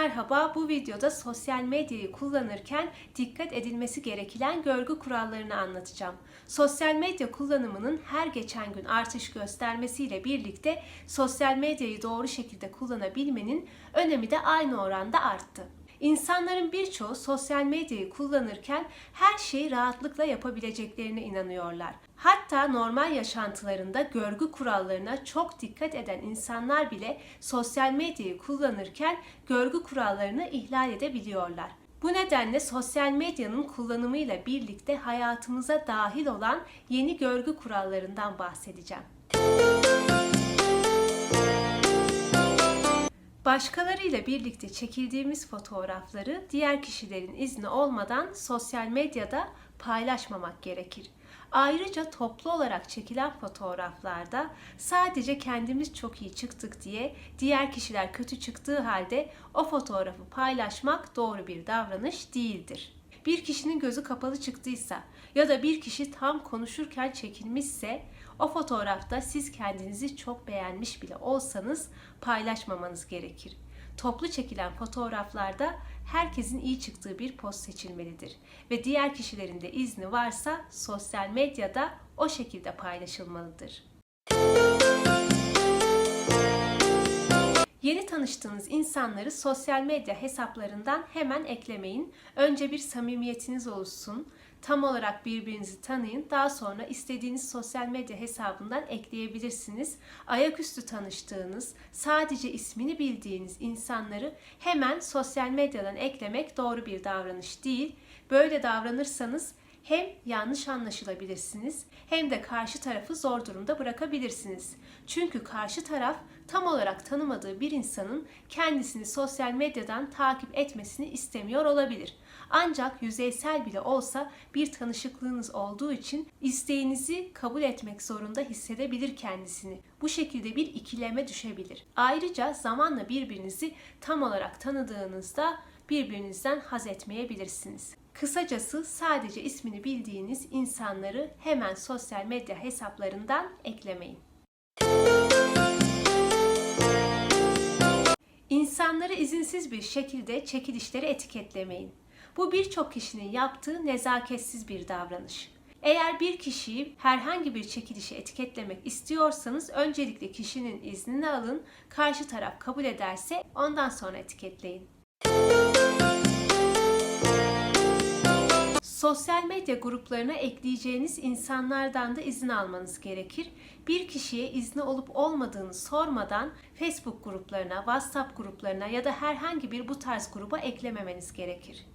merhaba. Bu videoda sosyal medyayı kullanırken dikkat edilmesi gereken görgü kurallarını anlatacağım. Sosyal medya kullanımının her geçen gün artış göstermesiyle birlikte sosyal medyayı doğru şekilde kullanabilmenin önemi de aynı oranda arttı. İnsanların birçoğu sosyal medyayı kullanırken her şeyi rahatlıkla yapabileceklerine inanıyorlar. Hatta normal yaşantılarında görgü kurallarına çok dikkat eden insanlar bile sosyal medyayı kullanırken görgü kurallarını ihlal edebiliyorlar. Bu nedenle sosyal medyanın kullanımıyla birlikte hayatımıza dahil olan yeni görgü kurallarından bahsedeceğim. Başkalarıyla birlikte çekildiğimiz fotoğrafları diğer kişilerin izni olmadan sosyal medyada paylaşmamak gerekir. Ayrıca toplu olarak çekilen fotoğraflarda sadece kendimiz çok iyi çıktık diye diğer kişiler kötü çıktığı halde o fotoğrafı paylaşmak doğru bir davranış değildir. Bir kişinin gözü kapalı çıktıysa ya da bir kişi tam konuşurken çekilmişse o fotoğrafta siz kendinizi çok beğenmiş bile olsanız paylaşmamanız gerekir. Toplu çekilen fotoğraflarda herkesin iyi çıktığı bir poz seçilmelidir ve diğer kişilerin de izni varsa sosyal medyada o şekilde paylaşılmalıdır. Yeni tanıştığınız insanları sosyal medya hesaplarından hemen eklemeyin. Önce bir samimiyetiniz oluşsun. Tam olarak birbirinizi tanıyın. Daha sonra istediğiniz sosyal medya hesabından ekleyebilirsiniz. Ayaküstü tanıştığınız, sadece ismini bildiğiniz insanları hemen sosyal medyadan eklemek doğru bir davranış değil. Böyle davranırsanız hem yanlış anlaşılabilirsiniz hem de karşı tarafı zor durumda bırakabilirsiniz. Çünkü karşı taraf tam olarak tanımadığı bir insanın kendisini sosyal medyadan takip etmesini istemiyor olabilir. Ancak yüzeysel bile olsa bir tanışıklığınız olduğu için isteğinizi kabul etmek zorunda hissedebilir kendisini. Bu şekilde bir ikileme düşebilir. Ayrıca zamanla birbirinizi tam olarak tanıdığınızda birbirinizden haz etmeyebilirsiniz. Kısacası sadece ismini bildiğiniz insanları hemen sosyal medya hesaplarından eklemeyin. İnsanları izinsiz bir şekilde çekilişleri etiketlemeyin. Bu birçok kişinin yaptığı nezaketsiz bir davranış. Eğer bir kişiyi herhangi bir çekilişe etiketlemek istiyorsanız öncelikle kişinin iznini alın, karşı taraf kabul ederse ondan sonra etiketleyin. Sosyal medya gruplarına ekleyeceğiniz insanlardan da izin almanız gerekir. Bir kişiye izni olup olmadığını sormadan Facebook gruplarına, WhatsApp gruplarına ya da herhangi bir bu tarz gruba eklememeniz gerekir.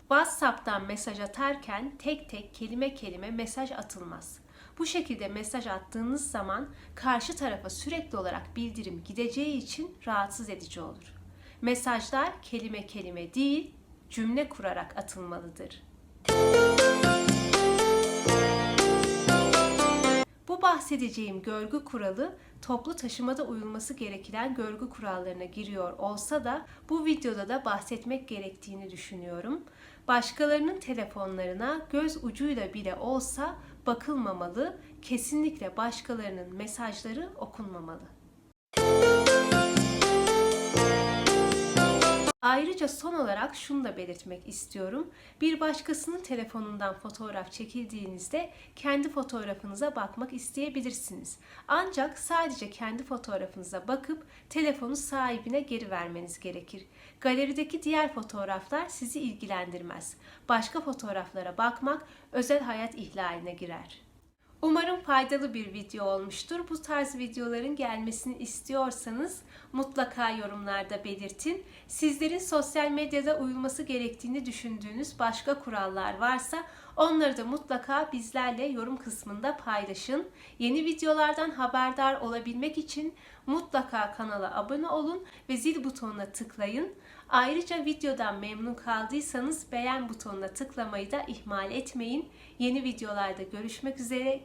WhatsApp'tan mesaj atarken tek tek kelime kelime mesaj atılmaz. Bu şekilde mesaj attığınız zaman karşı tarafa sürekli olarak bildirim gideceği için rahatsız edici olur. Mesajlar kelime kelime değil, cümle kurarak atılmalıdır. Bu bahsedeceğim görgü kuralı toplu taşımada uyulması gereken görgü kurallarına giriyor olsa da bu videoda da bahsetmek gerektiğini düşünüyorum. Başkalarının telefonlarına göz ucuyla bile olsa bakılmamalı, kesinlikle başkalarının mesajları okunmamalı. Ayrıca son olarak şunu da belirtmek istiyorum. Bir başkasının telefonundan fotoğraf çekildiğinizde kendi fotoğrafınıza bakmak isteyebilirsiniz. Ancak sadece kendi fotoğrafınıza bakıp telefonu sahibine geri vermeniz gerekir. Galerideki diğer fotoğraflar sizi ilgilendirmez. Başka fotoğraflara bakmak özel hayat ihlaline girer. Umarım faydalı bir video olmuştur. Bu tarz videoların gelmesini istiyorsanız mutlaka yorumlarda belirtin. Sizlerin sosyal medyada uyulması gerektiğini düşündüğünüz başka kurallar varsa onları da mutlaka bizlerle yorum kısmında paylaşın. Yeni videolardan haberdar olabilmek için mutlaka kanala abone olun ve zil butonuna tıklayın. Ayrıca videodan memnun kaldıysanız beğen butonuna tıklamayı da ihmal etmeyin. Yeni videolarda görüşmek üzere.